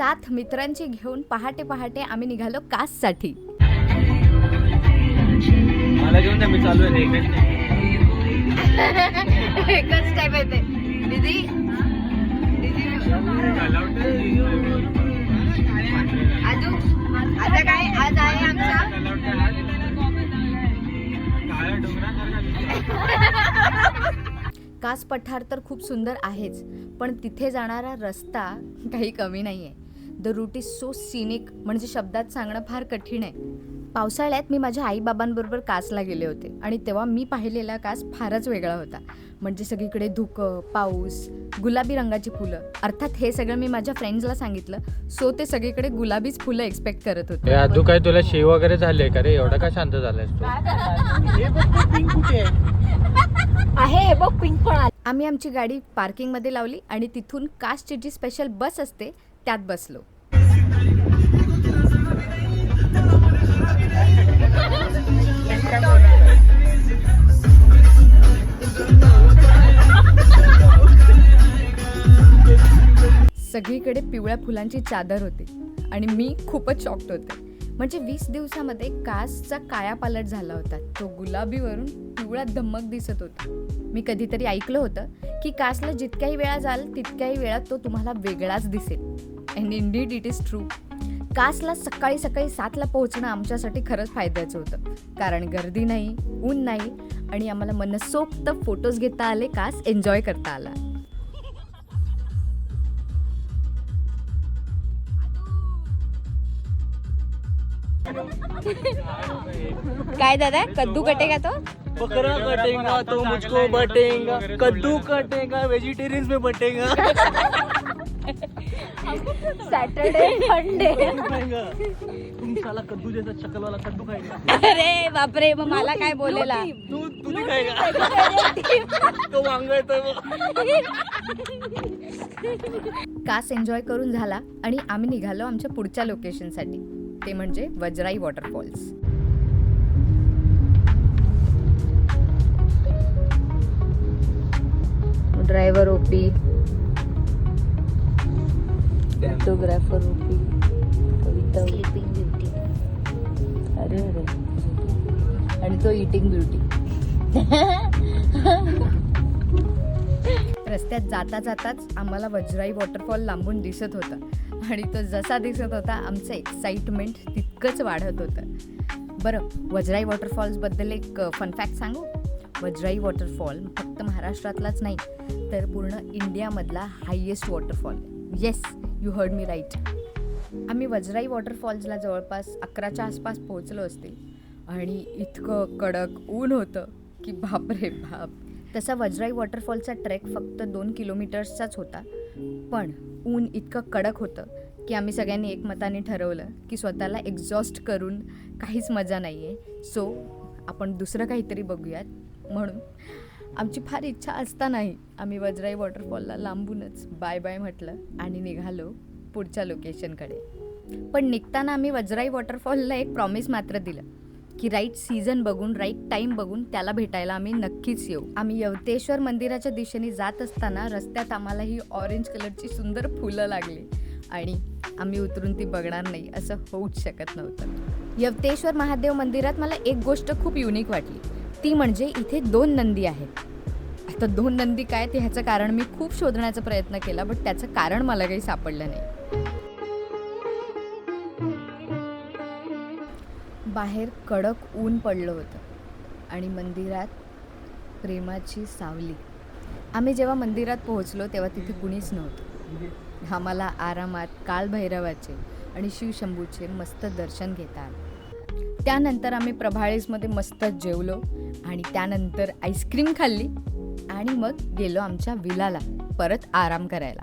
मित्रांची घेऊन पहाटे पहाटे आम्ही निघालो काससाठी. मला घेऊन जा मी चालू आहे एकच नाही एकच टाईप येते दीदी? आजू? आता काय? आज आहे आमचा? कास पठार तर खूप सुंदर आहेच पण तिथे जाणारा रस्ता काही कमी नाही आहे the route is so scenic म्हणजे शब्दात सांगणं फार कठीण आहे. पावसाळ्यात मी माझ्या आईबाबांबरोबर कासला गेले होते आणि तेव्हा मी पाहिलेला कास फारच वेगळा होता. म्हणजे सगळीकडे धुकं पाऊस गुलाबी रंगाची फुलं. अर्थात हे सगळं मी माझ्या फ्रेंड्सला सांगितलं. सो ते सगळीकडे गुलाबीच फुलं एक्सपेक्ट करत होते. अजून काय तुला शे वगैरे झाले का रे? एवढा का शांत आहे? बघ पिंक पण आम्ही आमची गाडी पार्किंगमध्ये लावली आणि तिथून कासची जी स्पेशल बस असते त्यात बसलो. सगळीकडे पिवळ्या फुलांची चादर होती आणि मी खूपच शॉक्ट होते. म्हणजे वीस दिवसामध्ये कासचा कायापालट झाला होता. तो गुलाबीवरून पिवळा धम्मक दिसत होता. मी कधीतरी ऐकलं होतं की कासला जितक्याही वेळा जाल तितक्याही वेळा तो तुम्हाला वेगळाच दिसेल. And indeed it is true कासला सकाळी सकाळी सातला पोहोचणं आमच्यासाठी खरंच फायद्याचं होतं. कारण गर्दी नाही ऊन नाही आणि आम्हाला मनसोक्त फोटोज घेता आले कास एन्जॉय करता आला. काय दादा? कद्दू कटेगा तो? बकरा कटेगा तो मुझको बटेगा। कद्दू कटेगा वेजिटेरियन में बटेगा। सॅटरडे संडे तुम साला कद्दू जैसा शक्ल वाला कद्दू खाएगा। अरे बापरे मग मला काय बोलेला? तू तू नहीं खाएगा। तो वांग तो कास एन्जॉय करून झाला आणि आम्ही निघालो आमच्या पुढच्या लोकेशनसाठी ते म्हणजे Vajrai waterfalls. Driver OP photographer OP Kavita sleeping beauty अरे अरे. आणि तो इटिंग ब्युटी रस्त्यात जाता जाताच आम्हाला वज्राई वॉटरफॉल लांबून दिसत होता. आणि तो जसा दिसत होता आमचं एक्साइटमेंट तितकंच वाढत होतं. बरं वज्राई वॉटरफॉल्सबद्दल एक फनफॅक्ट सांगू? वज्राई वॉटरफॉल फक्त महाराष्ट्रातलाच नाही तर पूर्ण इंडियामधला highest waterfall yes you heard me right आम्ही वज्राई वॉटरफॉल्सला जवळपास अकराच्या आसपास पोहोचलो असते आणि इतकं कडक ऊन होतं की बाप रे बाप. तसा वज्राई वॉटरफॉलचा ट्रेक फक्त दोन किलोमीटर्सचाच होता. पण ऊन इतकं कडक होतं की आम्ही सगळ्यांनी एकमताने ठरवलं की स्वतःला एक्झॉस्ट करून काहीच मजा नाही आहे सो आपण दुसरं काहीतरी बघूयात. म्हणून आमची फार इच्छा असतानाही आम्ही वज्राई वॉटरफॉलला लांबूनच बाय बाय म्हटलं आणि निघालो पुढच्या लोकेशनकडे पण निघताना आम्ही वज्राई वॉटरफॉलला एक प्रॉमिस मात्र दिलं. की राईट सीझन बघून राईट टाईम बघून त्याला भेटायला आम्ही नक्कीच येऊ. आम्ही यवतेश्वर मंदिराच्या दिशेने जात असताना रस्त्यात आम्हाला ही ऑरेंज कलरची सुंदर फुलं लागली आणि आम्ही उतरून ती बघणार नाही असं होऊच शकत नव्हतं. यवतेश्वर महादेव मंदिरात मला एक गोष्ट खूप युनिक वाटली. ती म्हणजे इथे दोन नंदी आहेत. आता दोन नंदी काय ते ह्याचं कारण मी खूप शोधण्याचा प्रयत्न केला बट त्याचं कारण मला काही सापडलं नाही. बाहेर कडक ऊन पडलं होतं आणि मंदिरात प्रेमाची सावली. आम्ही जेव्हा मंदिरात पोहोचलो तेव्हा तिथे कुणीच नव्हतं. आम्हाला आरामात काळभैरवाचे आणि शिवशंभूचे मस्त दर्शन घेता आले. त्यानंतर आम्ही प्रभाळेसमध्ये मस्त जेवलो आणि त्यानंतर आईस्क्रीम खाल्ली आणि मग गेलो आमच्या विलाला परत आराम करायला.